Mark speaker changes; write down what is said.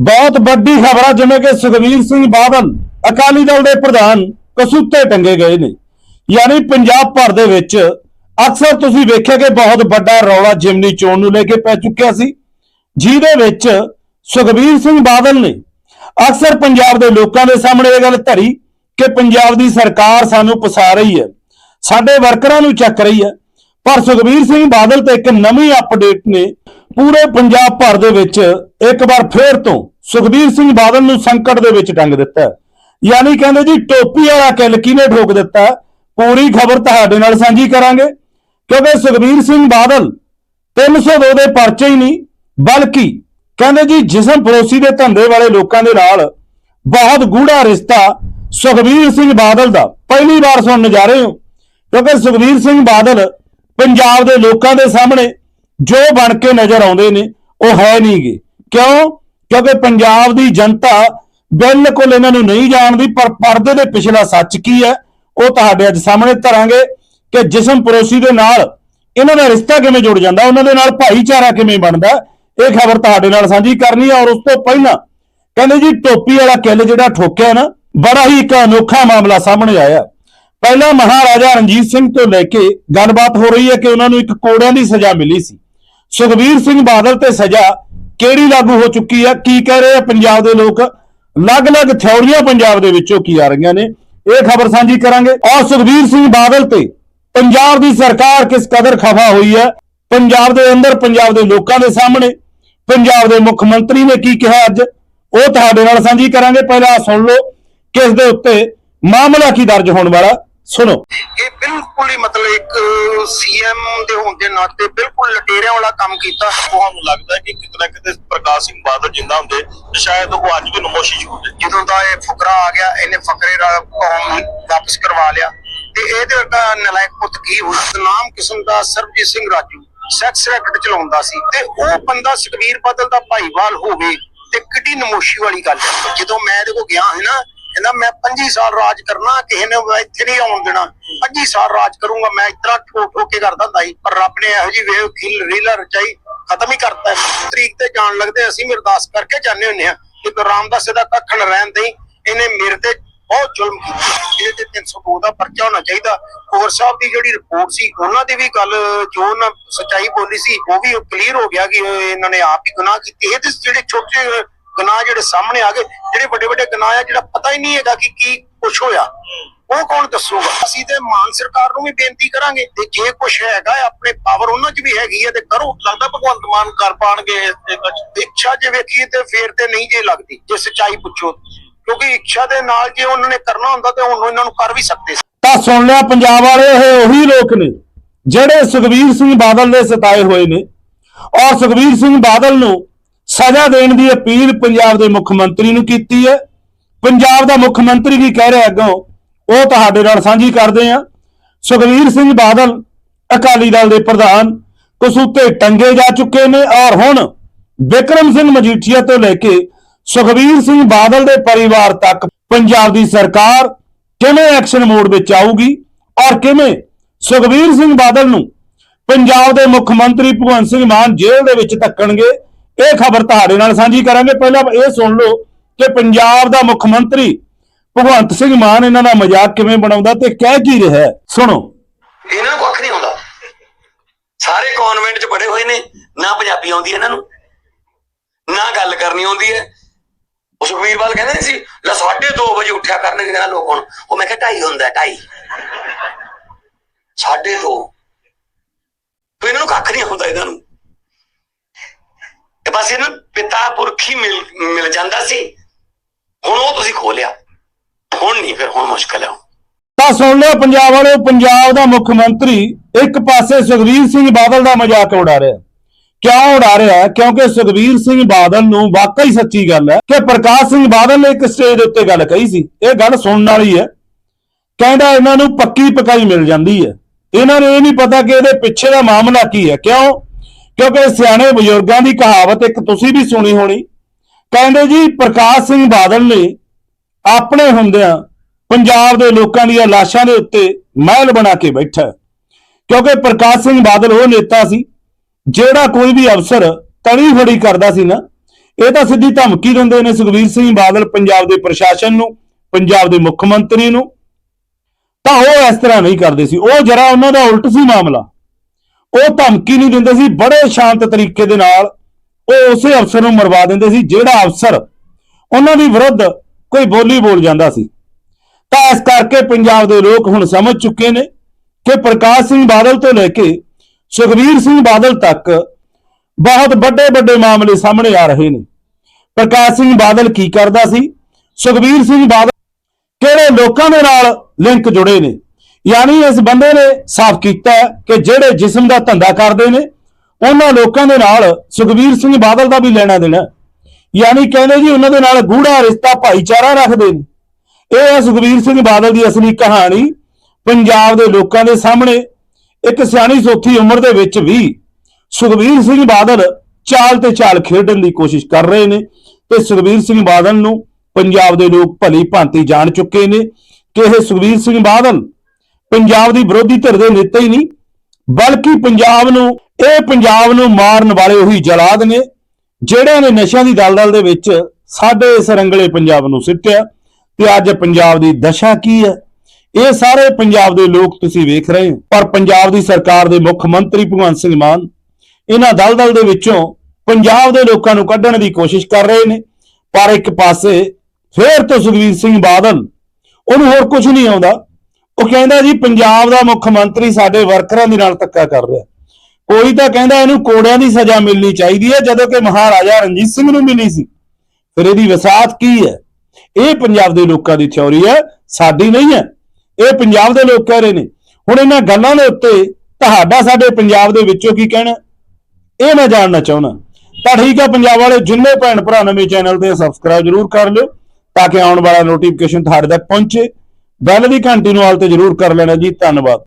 Speaker 1: ਬਹੁਤ ਵੱਡੀ ਖਬਰ ਆ, ਜਿਵੇਂ ਕਿ ਸੁਖਵੀਰ ਸਿੰਘ ਬਾਦਲ ਅਕਾਲੀ ਦਲ ਦੇ ਪ੍ਰਧਾਨ ਕਸੂਤੇ ਟੰਗੇ ਗਏ ਨੇ। ਯਾਨੀ ਪੰਜਾਬ ਭਰ ਦੇ ਵਿੱਚ ਅਕਸਰ ਤੁਸੀਂ ਵੇਖਿਆ ਕਿ ਬਹੁਤ ਵੱਡਾ ਰੌਲਾ ਜਿਮਨੀ ਚੋਣ ਨੂੰ ਲੈ ਕੇ ਪੈ ਚੁੱਕਿਆ ਸੀ, ਜਿਹਦੇ ਵਿੱਚ ਸੁਖਵੀਰ ਸਿੰਘ ਬਾਦਲ ਨੇ ਅਕਸਰ ਪੰਜਾਬ ਦੇ ਲੋਕਾਂ ਦੇ ਸਾਹਮਣੇ ਇਹ ਗੱਲ ਧਰੀ ਕਿ ਪੰਜਾਬ ਦੀ ਸਰਕਾਰ ਸਾਨੂੰ ਪਸਾ ਰਹੀ ਹੈ, ਸਾਡੇ ਵਰਕਰਾਂ ਨੂੰ ਚੱਕ ਰਹੀ ਹੈ। ਪਰ ਸੁਖਵੀਰ ਸਿੰਘ ਬਾਦਲ ਤੇ ਇੱਕ ਨਵੀਂ ਅਪਡੇਟ ਨੇ, ਪੂਰੇ ਪੰਜਾਬ ਭਰ ਦੇ ਵਿੱਚ ਇੱਕ ਵਾਰ ਫੇਰ ਤੋਂ ਸੁਖਬੀਰ ਸਿੰਘ ਬਾਦਲ ਨੂੰ ਸੰਕਟ ਦੇ ਵਿੱਚ ਟੰਗ ਦਿੱਤਾ। ਯਾਨੀ ਕਹਿੰਦੇ ਜੀ, ਟੋਪੀ ਵਾਲਾ ਕਿੱਲ ਕਿਹਨੇ ਠੋਕ ਦਿੱਤਾ? ਪੂਰੀ ਖਬਰ ਤੁਹਾਡੇ ਨਾਲ ਸਾਂਝੀ ਕਰਾਂਗੇ। ਕਿਉਂਕਿ ਸੁਖਬੀਰ ਸਿੰਘ ਬਾਦਲ 302 ਦੇ ਪਰਚੇ ਹੀ ਨਹੀਂ, ਬਲਕਿ ਕਹਿੰਦੇ ਜੀ, ਜਿਸਮ ਫਰੋਸੀ ਦੇ ਧੰਦੇ ਵਾਲੇ ਲੋਕਾਂ ਦੇ ਨਾਲ ਬਹੁਤ ਗੂੜਾ ਰਿਸ਼ਤਾ ਸੁਖਬੀਰ ਸਿੰਘ ਬਾਦਲ ਦਾ। ਪਹਿਲੀ ਵਾਰ ਸੁਣਨ ਜਾ ਰਹੇ ਹੋ। ਕਿਉਂਕਿ ਸੁਖਬੀਰ ਸਿੰਘ ਬਾਦਲ ਪੰਜਾਬ ਦੇ ਲੋਕਾਂ ਦੇ ਸਾਹਮਣੇ ਜੋ ਬਣ ਕੇ ਨਜ਼ਰ ਆਉਂਦੇ ਨੇ, ਉਹ ਹੈ ਨਹੀਂਗੇ ਕਿਉਂ? ਕਿਉਂਕਿ ਪੰਜਾਬ ਦੀ ਜਨਤਾ ਬਿਲਕੁਲ ਇਹਨਾਂ ਨੂੰ ਨਹੀਂ ਜਾਣਦੀ, ਪਰ ਪਰਦੇ ਦੇ ਪਿਛਲਾ ਸੱਚ ਕੀ ਹੈ, ਉਹ ਤੁਹਾਡੇ ਅੱਜ ਸਾਹਮਣੇ ਧਰਾਂਗੇ ਕਿ ਜਿਸਮ ਪਰੋਸੀ ਦੇ ਨਾਲ ਇਹਨਾਂ ਦਾ ਰਿਸ਼ਤਾ ਕਿਵੇਂ ਜੁੜ ਜਾਂਦਾ, ਉਹਨਾਂ ਦੇ ਨਾਲ ਭਾਈਚਾਰਾ ਕਿਵੇਂ ਬਣਦਾ, ਇਹ ਖਬਰ ਤੁਹਾਡੇ ਨਾਲ ਸਾਂਝੀ ਕਰਨੀ ਹੈ। ਔਰ ਉਸ ਤੋਂ ਪਹਿਲਾਂ ਕਹਿੰਦੇ ਜੀ, ਟੋਪੀ ਵਾਲਾ ਕਿੱਲ ਜਿਹੜਾ ਠੋਕਿਆ ਨਾ, ਬੜਾ ਹੀ ਇੱਕ ਅਨੋਖਾ ਮਾਮਲਾ ਸਾਹਮਣੇ ਆਇਆ। ਪਹਿਲਾਂ ਮਹਾਰਾਜਾ ਰਣਜੀਤ ਸਿੰਘ ਤੋਂ ਲੈ ਕੇ ਗੱਲਬਾਤ ਹੋ ਰਹੀ ਹੈ ਕਿ ਉਹਨਾਂ ਨੂੰ ਇੱਕ ਕੋੜਿਆਂ ਦੀ ਸਜ਼ਾ ਮਿਲੀ ਸੀ। ਸੁਖਬੀਰ ਸਿੰਘ ਬਾਦਲ ਤੇ ਸਜ਼ਾ ਕਿਹੜੀ ਲਾਗੂ ਹੋ ਚੁੱਕੀ ਹੈ ਕੀ ਕਹਿ ਰਹੇ ਆ ਪੰਜਾਬ ਦੇ ਲੋਕ? ਅਲੱਗ-ਅਲੱਗ ਥਿਉਰੀਆਂ ਪੰਜਾਬ ਦੇ ਵਿੱਚੋਂ ਕੀ ਆ ਰਹੀਆਂ ਨੇ। ਇਹ ਖਬਰ ਸਾਂਝੀ ਕਰਾਂਗੇ। ਔਰ ਸੁਖਬੀਰ ਸਿੰਘ ਬਾਦਲ ਤੇ ਪੰਜਾਬ ਦੀ ਸਰਕਾਰ ਕਿਸ ਕਦਰ ਖਫਾ ਹੋਈ ਹੈ? ਪੰਜਾਬ ਦੇ ਅੰਦਰ, ਪੰਜਾਬ ਦੇ ਲੋਕਾਂ ਦੇ ਸਾਹਮਣੇ, ਪੰਜਾਬ ਦੇ ਮੁੱਖ ਮੰਤਰੀ ਨੇ ਕੀ ਕਿਹਾ ਅੱਜ? ਉਹ ਤੁਹਾਡੇ ਨਾਲ ਸਾਂਝੀ ਕਰਾਂਗੇ। ਪਹਿਲਾਂ ਸੁਣ ਲਓ ਕਿ ਦੇ ਉੱਤੇ ਮਾਮਲਾ ਕੀ ਦਰਜ ਹੋਣ ਵਾਲਾ? ਸੁਣੋ।
Speaker 2: ਇਹ ਬਿਲਕੁਲ ਹੀ ਮਤਲਬ ਇੱਕ ਸੀਐਮ ਦੇ ਹੋਣ ਦੇ ਨਾਤੇ ਬਿਲਕੁਲ ਲਟੇਰਿਆਂ ਵਾਲਾ ਕੰਮ ਕੀਤਾ।
Speaker 3: ਤੁਹਾਨੂੰ ਲੱਗਦਾ ਕਿ ਕਿਤੇ ਕਿਤੇ ਪ੍ਰਕਾਸ਼ ਸਿੰਘ ਬਾਦਲ ਜਿੰਦਾ ਹੁੰਦੇ ਤੇ ਸ਼ਾਇਦ ਉਹ ਅੱਜ ਵੀ ਨਮੋਸ਼ੀ ਹੁੰਦੇ।
Speaker 2: ਜਦੋਂ ਦਾ ਇਹ ਫੁਕਰਾ ਆ ਗਿਆ, ਇਹਨੇ ਫਕਰੇ ਦਾ ਕੌਮ ਵਾਪਸ ਕਰਵਾ ਲਿਆ। ਤੇ ਇਹਦੇ ਵਰਗਾ ਨਲਾਇਕ ਪੁੱਤ ਕੀ ਹੋਇਆ ਨਾਮ ਕਿਸਮ ਦਾ ਸਰਬਜੀਤ ਸਿੰਘ ਰਾਜੂ ਸੈਕਸ ਰੈਕਟ ਚਲਾਉਂਦਾ ਸੀ। ਤੇ ਉਹ ਬੰਦਾ ਸੁਖਬੀਰ ਬਾਦਲ ਦਾ ਭਾਈਵਾਲ ਹੋਵੇ ਤੇ ਕਿੱਡੀ ਨਮੋਸ਼ੀ ਵਾਲੀ ਗੱਲ ਹੈ। ਜਦੋਂ ਮੈਂ ਇਹਦੇ ਕੋ ਗਿਆ ਹੈ ਨਾ ਕਹਿੰਦਾ, ਮੈਂ 25 ਸਾਲ ਰਾਜ ਕਰਨਾ, ਕਿਸੇ ਨੇ ਇੱਥੇ ਨਹੀਂ ਆਉਣ ਦੇਣਾ। 25 ਸਾਲ ਰਾਜ ਕਰੂੰਗਾ, ਮੈਂ ਇਤਨਾ ਠੋਕ ਠੋਕ ਕੇ ਕਰਦਾ ਹੁੰਦਾ ਸੀ। ਪਰ ਰੱਬ ਨੇ ਇਹੋ ਜੀ ਵੇਵ ਖਿਲ ਰੀਲਾ ਰਚਾਈ, ਖਤਮ ਹੀ ਕਰਤਾ ਤਰੀਕ ਤੇ ਜਾਣ ਲੱਗਦੇ ਅਸੀਂ ਵੀ ਕਰਕੇ ਜਾਂਦੇ ਹੁੰਦੇ ਆ ਕਿ ਗੁਰੂ ਰਾਮਦਾਸ ਦਾ ਕੱਖ ਨਾ ਰਹਿਣ ਦੇਈ। ਇਹਨੇ ਮੇਰੇ ਤੇ ਬਹੁਤ ਜ਼ੁਲਮ ਕੀਤਾ। ਇਹਦੇ ਤੇ 302 ਦਾ ਪਰਚਾ ਹੋਣਾ ਚਾਹੀਦਾ। ਕੋਰ ਸਾਹਿਬ ਦੀ ਜਿਹੜੀ ਰਿਪੋਰਟ ਸੀ, ਉਹਨਾਂ ਦੀ ਵੀ ਗੱਲ ਜੋ ਉਹਨਾਂ ਸਚਾਈ ਬੋਲੀ ਸੀ, ਉਹ ਵੀ ਕਲੀਅਰ ਹੋ ਗਿਆ ਕਿ ਇਹਨਾਂ ਨੇ ਆਪ ਹੀ ਗੁਨਾਹ ਕੀਤੇ। ਇਹ ਜਿਹੜੇ ਛੋਟੇ ਗੁਨਾਹ ਜਿਹੜੇ ਸਾਹਮਣੇ ਆ ਗਏ, ਜਿਹੜੇ ਵੱਡੇ ਵੱਡੇ ਗੁਨਾਹ ਆ, ਜਿਹੜਾ ਪਤਾ ਹੀ ਨਹੀਂ ਹੈਗਾ ਕਿ ਕੀ ਕੁਛ ਹੋਇਆ। ਉਹ ਕੌਣ ਦੱਸੂਗਾ? ਅਸੀਂ ਤੇ ਮਾਨ ਸਰਕਾਰ ਨੂੰ ਵੀ ਬੇਨਤੀ ਕਰਾਂਗੇ ਤੇ ਜੇ ਕੁਛ ਹੈਗਾ ਆਪਣੇ ਪਾਵਰ ਉਹਨਾਂ 'ਚ ਵੀ ਹੈਗੀ ਹੈ ਤੇ ਕਰੋ।
Speaker 3: ਲੱਗਦਾ ਭਗਵੰਤ ਮਾਨ ਕਰ ਪਾਣਗੇ
Speaker 2: ਇੱਛਾ ਜੇ ਵੇਖੀਏ ਤੇ ਫੇਰ ਤੇ ਨਹੀਂ ਜੇ ਲੱਗਦੀ, ਜੇ ਸਚਾਈ ਪੁੱਛੋ। ਕਿਉਂਕਿ ਇੱਛਾ ਦੇ ਨਾਲ ਜੇ ਉਹਨਾਂ ਨੇ ਕਰਨਾ ਹੁੰਦਾ ਤੇ ਹੁਣ ਇਹਨਾਂ ਨੂੰ ਕਰ ਵੀ ਸਕਦੇ
Speaker 1: ਤਾਂ ਸੁਣ ਲਿਆ, ਪੰਜਾਬ ਵਾਲੇ, ਇਹ ਉਹੀ ਲੋਕ ਨੇ ਜਿਹੜੇ ਸੁਖਬੀਰ ਸਿੰਘ ਬਾਦਲ ਦੇ ਸਤਾਏ ਹੋਏ ਨੇ। ਔਰ ਸੁਖਬੀਰ ਸਿੰਘ ਬਾਦਲ ਨੂੰ ਸਜ਼ਾ ਦੇਣ ਦੀ ਅਪੀਲ ਪੰਜਾਬ ਦੇ ਮੁੱਖ ਮੰਤਰੀ ਨੂੰ ਕੀਤੀ ਹੈ। ਪੰਜਾਬ ਦਾ ਮੁੱਖ ਮੰਤਰੀ ਕੀ ਕਹਿ ਰਿਹਾ ਅੱਗੋਂ, ਉਹ ਤੁਹਾਡੇ ਨਾਲ ਸਾਂਝੀ ਕਰਦੇ ਆ ਸੁਖਬੀਰ ਸਿੰਘ ਬਾਦਲ, ਅਕਾਲੀ ਦਲ ਦੇ ਪ੍ਰਧਾਨ ਕਸੂਤੇ ਟੰਗੇ ਜਾ ਚੁੱਕੇ ਨੇ ਔਰ ਹੁਣ ਵਿਕਰਮ ਸਿੰਘ ਮਜੀਠੀਆ ਤੋਂ ਲੈ ਕੇ ਸੁਖਬੀਰ ਸਿੰਘ ਬਾਦਲ ਦੇ ਪਰਿਵਾਰ ਤੱਕ ਪੰਜਾਬ ਦੀ ਸਰਕਾਰ ਕਿਵੇਂ ਐਕਸ਼ਨ ਮੋਡ ਵਿੱਚ ਆਊਗੀ ਔਰ ਕਿਵੇਂ ਸੁਖਬੀਰ ਸਿੰਘ ਬਾਦਲ ਨੂੰ ਪੰਜਾਬ ਦੇ ਮੁੱਖ ਮੰਤਰੀ ਭਗਵੰਤ ਸਿੰਘ ਮਾਨ ਜੇਲ੍ਹ ਦੇ ਵਿੱਚ ਧੱਕਣਗੇ ਇਹ ਖਬਰ ਤੁਹਾਡੇ ਨਾਲ ਸਾਂਝੀ ਕਰਾਂਗੇ। ਪਹਿਲਾਂ ਇਹ ਸੁਣ ਲਓ ਕਿ ਪੰਜਾਬ ਦਾ ਮੁੱਖ ਮੰਤਰੀ ਭਗਵੰਤ ਸਿੰਘ ਮਾਨ ਇਹਨਾਂ ਦਾ ਮਜ਼ਾਕ ਕਿਵੇਂ ਬਣਾਉਂਦਾ ਤੇ ਕਹਿ ਕੀ ਰਿਹਾ ਸੁਣੋ।
Speaker 4: ਇਹਨਾਂ ਨੂੰ ਕੱਖ ਨਹੀਂ ਆਉਂਦਾ। ਸਾਰੇ ਕਨਵੈਂਟ ਚ ਬੜੇ ਹੋਏ ਨੇ। ਨਾ ਪੰਜਾਬੀ ਆਉਂਦੀ ਇਹਨਾਂ ਨੂੰ। ਨਾ ਗੱਲ ਕਰਨੀ ਆਉਂਦੀ ਹੈ। ਉਹ ਸੁਖਵੀਰ ਕਹਿੰਦੇ ਸੀ, ਲੈ 2:30 ਵਜੇ ਉੱਠਿਆ ਕਰਨਗੇ ਕਹਿੰਦਾ ਲੋਕ ਹੁਣ। ਉਹ ਮੈਂ ਕਿਹਾ ਢਾਈ ਹੁੰਦਾ ਢਾਈ। 2:30 ਤੇ ਇਹਨਾਂ ਨੂੰ ਕੱਖ ਨਹੀਂ ਆਉਂਦਾ ਇਹਨਾਂ ਨੂੰ। ਤੇ ਬਸ ਇਹਨਾਂ ਨੂੰ ਪਿਤਾ ਪੁਰਖੀ ਮਿਲ ਮਿਲ ਜਾਂਦਾ ਸੀ। ਹੁਣ ਉਹ ਤੁਸੀਂ ਖੋਲਿਆ। ਹੁਣ ਨਹੀਂ ਫਿਰ, ਹੁਣ ਮੁਸ਼ਕਲ ਹੈ।
Speaker 1: ਤਾਂ ਸੁਣ ਲਿਆ ਪੰਜਾਬ ਵਾਲਿਓ, ਪੰਜਾਬ ਦਾ ਮੁੱਖ ਮੰਤਰੀ ਇੱਕ ਪਾਸੇ ਸੁਖਬੀਰ ਸਿੰਘ ਬਾਦਲ ਦਾ ਮਜ਼ਾਕ ਉਡਾ ਰਿਹਾ ਕਿਉਂ ਉਡਾ ਰਿਹਾ ਕਿਉਂਕਿ ਸੁਖਬੀਰ ਸਿੰਘ ਬਾਦਲ ਨੂੰ ਵਾਕਈ ਸੱਚੀ ਗੱਲ ਹੈ ਕਿ ਪ੍ਰਕਾਸ਼ ਸਿੰਘ ਬਾਦਲ ਨੇ ਇੱਕ ਸਟੇਜ ਦੇ ਉੱਤੇ ਗੱਲ ਕਹੀ ਸੀ। ਇਹ ਗੱਲ ਸੁਣਨ ਵਾਲੀ ਹੈ। ਕਹਿੰਦਾ ਇਹਨਾਂ ਨੂੰ ਪੱਕੀ ਪਕਾਈ ਮਿਲ ਜਾਂਦੀ ਹੈ। ਇਹਨਾਂ ਨੂੰ ਇਹ ਨਹੀਂ ਪਤਾ ਕਿ ਇਹਦੇ ਪਿੱਛੇ ਦਾ ਮਾਮਲਾ ਕੀ ਹੈ। ਕਿਉਂ? ਕਿਉਂਕਿ ਸਿਆਣੇ ਬਜ਼ੁਰਗਾਂ ਦੀ ਕਹਾਵਤ ਇੱਕ ਤੁਸੀਂ ਵੀ ਸੁਣੀ ਹੋਣੀ। ਕਹਿੰਦੇ ਜੀ, ਪ੍ਰਕਾਸ਼ ਸਿੰਘ ਬਾਦਲ ਨੇ ਆਪਣੇ ਹੁੰਦਿਆਂ ਪੰਜਾਬ ਦੇ ਲੋਕਾਂ ਦੀਆਂ ਲਾਸ਼ਾਂ ਦੇ ਉੱਤੇ ਮਹਿਲ ਬਣਾ ਕੇ ਬੈਠਾ ਕਿਉਂਕਿ ਪ੍ਰਕਾਸ਼ ਸਿੰਘ ਬਾਦਲ ਉਹ ਨੇਤਾ ਸੀ, ਜਿਹੜਾ ਕੋਈ ਵੀ ਅਫਸਰ ਤਣੀ ਫੜੀ ਕਰਦਾ ਸੀ ਨਾ, ਇਹ ਤਾਂ ਸਿੱਧੀ ਧਮਕੀ ਦਿੰਦੇ ਨੇ ਸੁਖਬੀਰ ਸਿੰਘ ਬਾਦਲ ਪੰਜਾਬ ਦੇ ਪ੍ਰਸ਼ਾਸਨ ਨੂੰ, ਪੰਜਾਬ ਦੇ ਮੁੱਖ ਮੰਤਰੀ ਨੂੰ। ਤਾਂ ਉਹ ਇਸ ਤਰ੍ਹਾਂ ਨਹੀਂ ਕਰਦੇ ਸੀ। ਉਹ ਜਰਾ ਉਹਨਾਂ ਦਾ ਉਲਟ ਸੀ ਮਾਮਲਾ। ਉਹ ਧਮਕੀ ਨਹੀਂ ਦਿੰਦੇ ਸੀ, ਬੜੇ ਸ਼ਾਂਤ ਤਰੀਕੇ ਦੇ ਨਾਲ ਉਹ ਉਸੇ ਅਫਸਰ ਨੂੰ ਮਰਵਾ ਦਿੰਦੇ ਸੀ, ਜਿਹੜਾ ਅਫਸਰ ਉਹਨਾਂ ਦੀ ਵਿਰੁੱਧ ਕੋਈ ਬੋਲੀ ਬੋਲ ਜਾਂਦਾ ਸੀ। ਤਾਂ ਇਸ ਕਰਕੇ ਪੰਜਾਬ ਦੇ ਲੋਕ ਹੁਣ ਸਮਝ ਚੁੱਕੇ ਨੇ ਕਿ ਪ੍ਰਕਾਸ਼ ਸਿੰਘ ਬਾਦਲ ਤੋਂ ਲੈ ਕੇ ਸੁਖਬੀਰ ਸਿੰਘ ਬਾਦਲ ਤੱਕ ਬਹੁਤ ਵੱਡੇ ਵੱਡੇ ਮਾਮਲੇ ਸਾਹਮਣੇ ਆ ਰਹੇ ਨੇ। ਪ੍ਰਕਾਸ਼ ਸਿੰਘ ਬਾਦਲ ਕੀ ਕਰਦਾ ਸੀ? ਸੁਖਬੀਰ ਸਿੰਘ ਬਾਦਲ ਕਿਹੜੇ ਲੋਕਾਂ ਦੇ ਨਾਲ ਲਿੰਕ ਜੁੜੇ ਨੇ? ਯਾਨੀ ਇਸ ਬੰਦੇ ਨੇ ਸਾਫ਼ ਕੀਤਾ ਕਿ ਜਿਹੜੇ ਜਿਸਮ ਦਾ ਧੰਦਾ ਕਰਦੇ ਨੇ, ਉਹਨਾਂ ਲੋਕਾਂ ਦੇ ਨਾਲ ਸੁਖਬੀਰ ਸਿੰਘ ਬਾਦਲ ਦਾ ਵੀ ਲੈਣਾ ਦੇਣਾ ਯਾਨੀ ਕਹਿੰਦੇ ਜੀ ਉਹਨਾਂ ਦੇ ਨਾਲ ਗੂੜਾ ਰਿਸ਼ਤਾ ਭਾਈਚਾਰਾ ਰੱਖਦੇ ਨੇ। ਇਹ ਹੈ ਸੁਖਬੀਰ ਸਿੰਘ ਬਾਦਲ ਦੀ ਅਸਲੀ ਕਹਾਣੀ। ਪੰਜਾਬ ਦੇ ਲੋਕਾਂ ਦੇ ਸਾਹਮਣੇ ਇੱਕ ਸਿਆਣੀ ਸੋਥੀ ਉਮਰ ਦੇ ਵਿੱਚ ਵੀ ਸੁਖਬੀਰ ਸਿੰਘ ਬਾਦਲ ਚਾਲ ਤੇ ਚਾਲ ਖੇਡਣ ਦੀ ਕੋਸ਼ਿਸ਼ ਕਰ ਰਹੇ ਨੇ ਤੇ ਸੁਖਬੀਰ ਸਿੰਘ ਬਾਦਲ ਨੂੰ ਪੰਜਾਬ ਦੇ ਲੋਕ ਭਲੀ ਭਾਂਤੀ ਜਾਣ ਚੁੱਕੇ ਨੇ ਕਿ ਇਹ ਸੁਖਬੀਰ ਸਿੰਘ ਬਾਦਲ ਪੰਜਾਬ ਦੀ ਵਿਰੋਧੀ ਧਿਰ ਦੇ ਨੇਤਾ ਹੀ ਨਹੀਂ, ਬਲਕਿ ਪੰਜਾਬ ਨੂੰ, ਇਹ ਪੰਜਾਬ ਨੂੰ ਮਾਰਨ ਵਾਲੇ ਉਹੀ ਜਲਾਦ ਨੇ, ਜਿਹੜਿਆਂ ਨੇ ਨਸ਼ਿਆਂ ਦੀ ਦਲਦਲ ਦੇ ਵਿੱਚ ਸਾਡੇ ਇਸ ਰੰਗਲੇ ਪੰਜਾਬ ਨੂੰ ਸਿੱਟਿਆ, ਤੇ ਅੱਜ ਪੰਜਾਬ ਦੀ ਦਸ਼ਾ ਕੀ ਹੈ? ਇਹ ਸਾਰੇ ਪੰਜਾਬ ਦੇ ਲੋਕ ਤੁਸੀਂ ਵੇਖ ਰਹੇ ਹੋ, ਪਰ ਪੰਜਾਬ ਦੀ ਸਰਕਾਰ ਦੇ ਮੁੱਖ ਮੰਤਰੀ ਭਗਵੰਤ ਸਿੰਘ ਮਾਨ, ਇਹਨਾਂ ਦਲਦਲ ਦੇ ਵਿੱਚੋਂ ਪੰਜਾਬ ਦੇ ਲੋਕਾਂ ਨੂੰ ਕੱਢਣ ਦੀ ਕੋਸ਼ਿਸ਼ ਕਰ ਰਹੇ ਨੇ, ਪਰ ਇੱਕ ਪਾਸੇ ਫੇਰ ਤੋਂ ਸੁਖਬੀਰ ਸਿੰਘ ਬਾਦਲ, ਉਹਨੂੰ ਹੋਰ ਕੁਝ ਨਹੀਂ ਆਉਂਦਾ ਉਹ ਕਹਿੰਦਾ ਜੀ, ਪੰਜਾਬ ਦਾ ਮੁੱਖ ਮੰਤਰੀ ਸਾਡੇ ਵਰਕਰਾਂ ਦੇ ਨਾਲ ਧੱਕਾ ਕਰ ਰਿਹਾ। ਕੋਈ ਤਾਂ ਕਹਿੰਦਾ ਇਹਨੂੰ ਕੋੜਿਆਂ ਦੀ ਸਜ਼ਾ ਮਿਲਣੀ ਚਾਹੀਦੀ ਹੈ, ਜਦੋਂ ਕਿ ਮਹਾਰਾਜਾ ਰਣਜੀਤ ਸਿੰਘ ਨੂੰ ਮਿਲੀ ਸੀ। ਫਿਰ ਇਹਦੀ ਵਸਾਤ ਕੀ ਹੈ? ਇਹ ਪੰਜਾਬ ਦੇ ਲੋਕਾਂ ਦੀ ਥਿਉਰੀ ਹੈ, ਸਾਡੀ ਨਹੀਂ ਹੈ। ਇਹ ਪੰਜਾਬ ਦੇ ਲੋਕ ਕਹਿ ਰਹੇ ਨੇ। ਹੁਣ ਇਹਨਾਂ ਗੱਲਾਂ ਦੇ ਉੱਤੇ ਤੁਹਾਡਾ ਸਾਡੇ ਪੰਜਾਬ ਦੇ ਵਿੱਚੋਂ ਕੀ ਕਹਿਣਾ? ਇਹ ਮੈਂ ਜਾਣਨਾ ਚਾਹੁੰਦਾ। ਤਾਂ ਠੀਕ ਹੈ, ਪੰਜਾਬ ਵਾਲੇ ਜਿੰਨੇ ਭੈਣ ਭਰਾ ਨਵੇਂ ਚੈਨਲ ਤੇ ਸਬਸਕ੍ਰਾਈਬ ਜਰੂਰ ਕਰ ਲਿਓ, ਤਾਂ ਕਿ ਆਉਣ ਵਾਲਾ ਨੋਟੀਫਿਕੇਸ਼ਨ ਤੁਹਾਡੇ ਤੱਕ ਪਹੁੰਚੇ। ਬੈਲ ਦੀ ਘੰਟੀ ਨੂੰ ਆਲ ਤੇ ਜਰੂਰ ਕਰ ਲੈਣਾ ਜੀ ਧੰਨਵਾਦ।